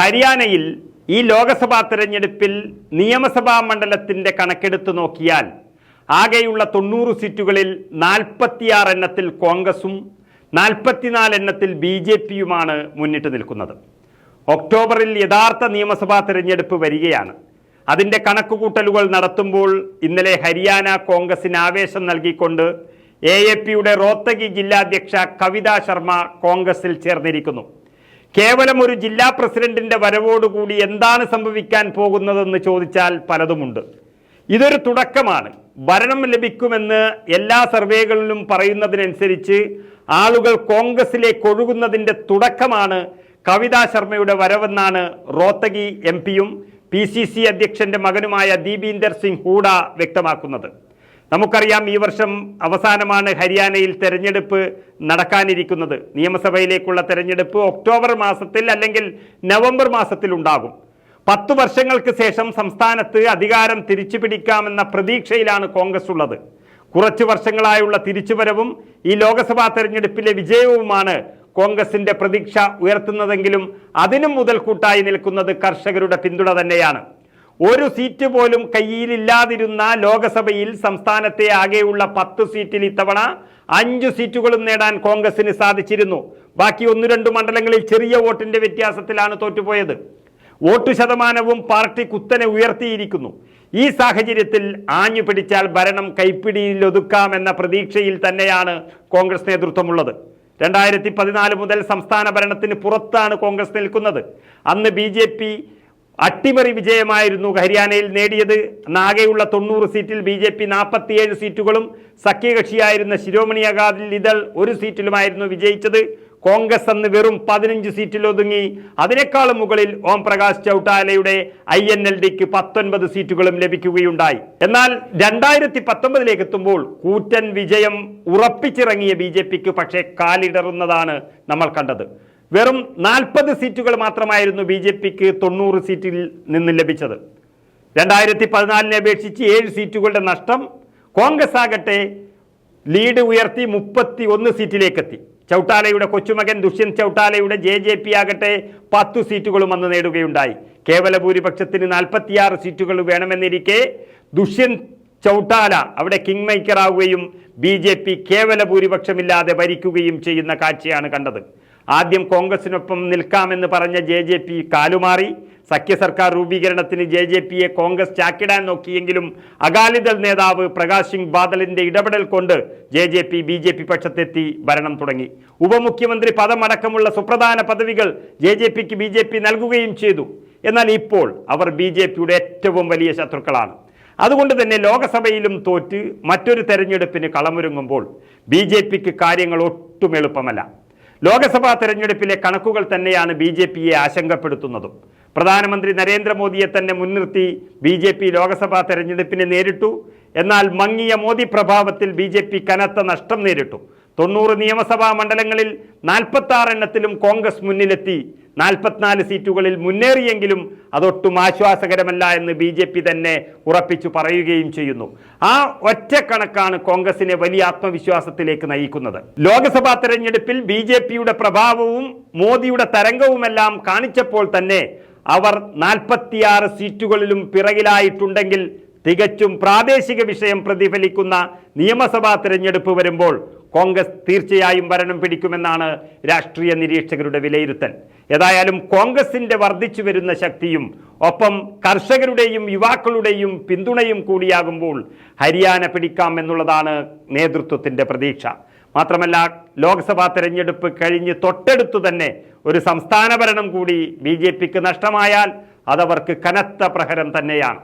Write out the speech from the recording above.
ഹരിയാനയിൽ ഈ ലോക്സഭാ തെരഞ്ഞെടുപ്പിൽ നിയമസഭാ മണ്ഡലത്തിന്റെ കണക്കെടുത്ത് നോക്കിയാൽ ആകെയുള്ള തൊണ്ണൂറ് സീറ്റുകളിൽ നാൽപ്പത്തിയാറ് എണ്ണത്തിൽ കോൺഗ്രസും നാൽപ്പത്തിനാല് എണ്ണത്തിൽ ബി ജെ പിയുമാണ് മുന്നിട്ട് നിൽക്കുന്നത്. ഒക്ടോബറിൽ യഥാർത്ഥ നിയമസഭാ തെരഞ്ഞെടുപ്പ് വരികയാണ്. അതിന്റെ കണക്കുകൂട്ടലുകൾ നടത്തുമ്പോൾ ഇന്നലെ ഹരിയാന കോൺഗ്രസിന് ആവേശം നൽകിക്കൊണ്ട് എ എ പിയുടെ റോത്തകി ജില്ലാധ്യക്ഷ കവിത ശർമ്മ കോൺഗ്രസിൽ ചേർന്നിരിക്കുന്നു. കേവലം ഒരു ജില്ലാ പ്രസിഡന്റിന്റെ വരവോടുകൂടി എന്താണ് സംഭവിക്കാൻ പോകുന്നതെന്ന് ചോദിച്ചാൽ പലതുമുണ്ട്. ഇതൊരു തുടക്കമാണ്. ഭരണം ലഭിക്കുമെന്ന് എല്ലാ സർവേകളിലും പറയുന്നതിനനുസരിച്ച് ആളുകൾ കോൺഗ്രസിലേക്ക് ഒഴുകുന്നതിന്റെ തുടക്കമാണ് കവിതാ ശർമ്മയുടെ വരവെന്നാണ് റോത്തഗി എം പിയും പി സി സി അധ്യക്ഷന്റെ മകനുമായ ദീപീന്ദർ സിംഗ് ഹൂഡ വ്യക്തമാക്കുന്നത്. നമുക്കറിയാം ഈ വർഷം അവസാനമാണ് ഹരിയാനയിൽ തെരഞ്ഞെടുപ്പ് നടക്കാനിരിക്കുന്നത്. നിയമസഭയിലേക്കുള്ള തെരഞ്ഞെടുപ്പ് ഒക്ടോബർ മാസത്തിൽ അല്ലെങ്കിൽ നവംബർ മാസത്തിൽ ഉണ്ടാകും. പത്തു വർഷങ്ങൾക്ക് ശേഷം സംസ്ഥാനത്ത് അധികാരം തിരിച്ചു പിടിക്കാമെന്ന പ്രതീക്ഷയിലാണ് കോൺഗ്രസ് ഉള്ളത്. കുറച്ചു വർഷങ്ങളായുള്ള തിരിച്ചുവരവും ഈ ലോക്സഭാ തെരഞ്ഞെടുപ്പിലെ വിജയവുമാണ് കോൺഗ്രസിന്റെ പ്രതീക്ഷ ഉയർത്തുന്നതെങ്കിലും അതിനും മുതൽക്കൂട്ടായി നിൽക്കുന്നത് കർഷകരുടെ പിന്തുണ തന്നെയാണ്. ഒരു സീറ്റ് പോലും കയ്യിലില്ലാതിരുന്ന ലോക്സഭയിൽ സംസ്ഥാനത്തെ ആകെയുള്ള പത്ത് സീറ്റിൽ ഇത്തവണ അഞ്ചു സീറ്റുകളും നേടാൻ കോൺഗ്രസിന് സാധിച്ചിരുന്നു. ബാക്കി ഒന്ന് രണ്ട് മണ്ഡലങ്ങളിൽ ചെറിയ വോട്ടിന്റെ വ്യത്യാസത്തിലാണ് തോറ്റുപോയത്. വോട്ടു ശതമാനവും പാർട്ടി കുത്തനെ ഉയർത്തിയിരിക്കുന്നു. ഈ സാഹചര്യത്തിൽ ആഞ്ഞു പിടിച്ചാൽ ഭരണം കൈപ്പിടിയിൽ ഒതുക്കാമെന്ന പ്രതീക്ഷയിൽ തന്നെയാണ് കോൺഗ്രസ് നേതൃത്വമുള്ളത്. രണ്ടായിരത്തി പതിനാല് മുതൽ സംസ്ഥാന ഭരണത്തിന് പുറത്താണ് കോൺഗ്രസ് നിൽക്കുന്നത്. അന്ന് ബി അട്ടിമറി വിജയമായിരുന്നു ഹരിയാനയിൽ നേടിയത്. നാകെയുള്ള തൊണ്ണൂറ് സീറ്റിൽ ബി ജെ പി നാൽപ്പത്തിയേഴ് സീറ്റുകളും സഖ്യകക്ഷിയായിരുന്ന ശിരോമണി അകാലിൽ ഇതൾ ഒരു സീറ്റിലുമായിരുന്നു വിജയിച്ചത്. കോൺഗ്രസ് അന്ന് വെറും പതിനഞ്ച് സീറ്റിൽ ഒതുങ്ങി. അതിനേക്കാളും മുകളിൽ ഓം പ്രകാശ് ചൌട്ടാലയുടെ ഐ എൻ എൽ ഡിക്ക് പത്തൊൻപത് സീറ്റുകളും ലഭിക്കുകയുണ്ടായി. എന്നാൽ രണ്ടായിരത്തി പത്തൊമ്പതിലേക്ക് എത്തുമ്പോൾ കൂറ്റൻ വിജയം ഉറപ്പിച്ചിറങ്ങിയ ബി ജെ പിക്ക് പക്ഷേ കാലിടറുന്നതാണ് നമ്മൾ കണ്ടത്. വെറും നാൽപ്പത് സീറ്റുകൾ മാത്രമായിരുന്നു ബി ജെ പിക്ക് തൊണ്ണൂറ് സീറ്റിൽ നിന്ന് ലഭിച്ചത്. രണ്ടായിരത്തി പതിനാലിനെ അപേക്ഷിച്ച് ഏഴ് സീറ്റുകളുടെ നഷ്ടം കോൺഗ്രസ് ആകട്ടെ ലീഡ് ഉയർത്തി മുപ്പത്തി ഒന്ന് സീറ്റിലേക്കെത്തി. ചൗട്ടാലയുടെ കൊച്ചുമകൻ ദുഷ്യന്ത് ചൗട്ടാലയുടെ ജെ ജെ പി ആകട്ടെ പത്തു സീറ്റുകളും അന്ന് നേടുകയുണ്ടായി. കേവല ഭൂരിപക്ഷത്തിന് നാൽപ്പത്തിയാറ് സീറ്റുകൾ വേണമെന്നിരിക്കെ ദുഷ്യന്ത് ചൗട്ടാല അവിടെ കിങ് മേക്കറാവുകയും ബി ജെ പി കേവല ഭൂരിപക്ഷമില്ലാതെ ഭരിക്കുകയും ചെയ്യുന്ന കാഴ്ചയാണ് കണ്ടത്. ആദ്യം കോൺഗ്രസിനൊപ്പം നിൽക്കാമെന്ന് പറഞ്ഞ ജെ ജെ പി കാലുമാറി. സഖ്യ സർക്കാർ രൂപീകരണത്തിന് ജെ ജെ പിയെ കോൺഗ്രസ് ചാക്കിടാൻ നോക്കിയെങ്കിലും അകാലിദൾ നേതാവ് പ്രകാശ് സിംഗ് ബാദലിന്റെ ഇടപെടൽ കൊണ്ട് J J P B J P പക്ഷത്തെത്തി ഭരണം തുടങ്ങി. ഉപമുഖ്യമന്ത്രി പദമടക്കമുള്ള സുപ്രധാന പദവികൾ ജെ ജെ പിക്ക് ബി ജെ പി നൽകുകയും ചെയ്തു. എന്നാൽ ഇപ്പോൾ അവർ ബി ജെ പിയുടെ ഏറ്റവും വലിയ ശത്രുക്കളാണ്. അതുകൊണ്ട് തന്നെ ലോകസഭയിലും തോറ്റ് മറ്റൊരു തെരഞ്ഞെടുപ്പിന് കളമൊരുങ്ങുമ്പോൾ ബി ജെ പിക്ക് കാര്യങ്ങൾ ഒട്ടും എളുപ്പമല്ല. ലോക്സഭാ തെരഞ്ഞെടുപ്പിലെ കണക്കുകൾ തന്നെയാണ് ബി ജെ പിയെ ആശങ്കപ്പെടുത്തുന്നതും. പ്രധാനമന്ത്രി നരേന്ദ്രമോദിയെ തന്നെ മുൻനിർത്തി ബി ജെ പി ലോക്സഭാ തെരഞ്ഞെടുപ്പിനെ നേരിട്ടു. എന്നാൽ മങ്ങിയ മോദി പ്രഭാവത്തിൽ ബി ജെ പി കനത്ത നഷ്ടം നേരിട്ടു. തൊണ്ണൂറ് നിയമസഭാ മണ്ഡലങ്ങളിൽ നാൽപ്പത്തി എണ്ണത്തിലും കോൺഗ്രസ് മുന്നിലെത്തി. നാൽപ്പത്തിനാല് സീറ്റുകളിൽ മുന്നേറിയെങ്കിലും അതൊട്ടും ആശ്വാസകരമല്ല എന്ന് ബി ജെ പി തന്നെ ഉറപ്പിച്ചു പറയുകയും ചെയ്യുന്നു. ആ ഒറ്റ കണക്കാണ് കോൺഗ്രസിനെ വലിയ ആത്മവിശ്വാസത്തിലേക്ക് നയിക്കുന്നത്. ലോക്സഭാ തെരഞ്ഞെടുപ്പിൽ ബി ജെ പിയുടെ പ്രഭാവവും മോദിയുടെ തരംഗവുമെല്ലാം കാണിച്ചപ്പോൾ തന്നെ അവർ നാൽപ്പത്തിയാറ് സീറ്റുകളിലും പിറകിലായിട്ടുണ്ടെങ്കിൽ തികച്ചും പ്രാദേശിക വിഷയം പ്രതിഫലിക്കുന്ന നിയമസഭാ തിരഞ്ഞെടുപ്പ് വരുമ്പോൾ കോൺഗ്രസ് തീർച്ചയായും ഭരണം പിടിക്കുമെന്നാണ് രാഷ്ട്രീയ നിരീക്ഷകരുടെ വിലയിരുത്തൽ. ഏതായാലും കോൺഗ്രസിന്റെ വർദ്ധിച്ചു വരുന്ന ശക്തിയും ഒപ്പം കർഷകരുടെയും യുവാക്കളുടെയും പിന്തുണയും കൂടിയാകുമ്പോൾ ഹരിയാന പിടിക്കാം എന്നുള്ളതാണ് നേതൃത്വത്തിന്റെ പ്രതീക്ഷ. മാത്രമല്ല ലോക്സഭാ തെരഞ്ഞെടുപ്പ് കഴിഞ്ഞ് തൊട്ടടുത്തു തന്നെ ഒരു സംസ്ഥാന ഭരണം കൂടി ബി നഷ്ടമായാൽ അതവർക്ക് കനത്ത പ്രഹരം തന്നെയാണ്.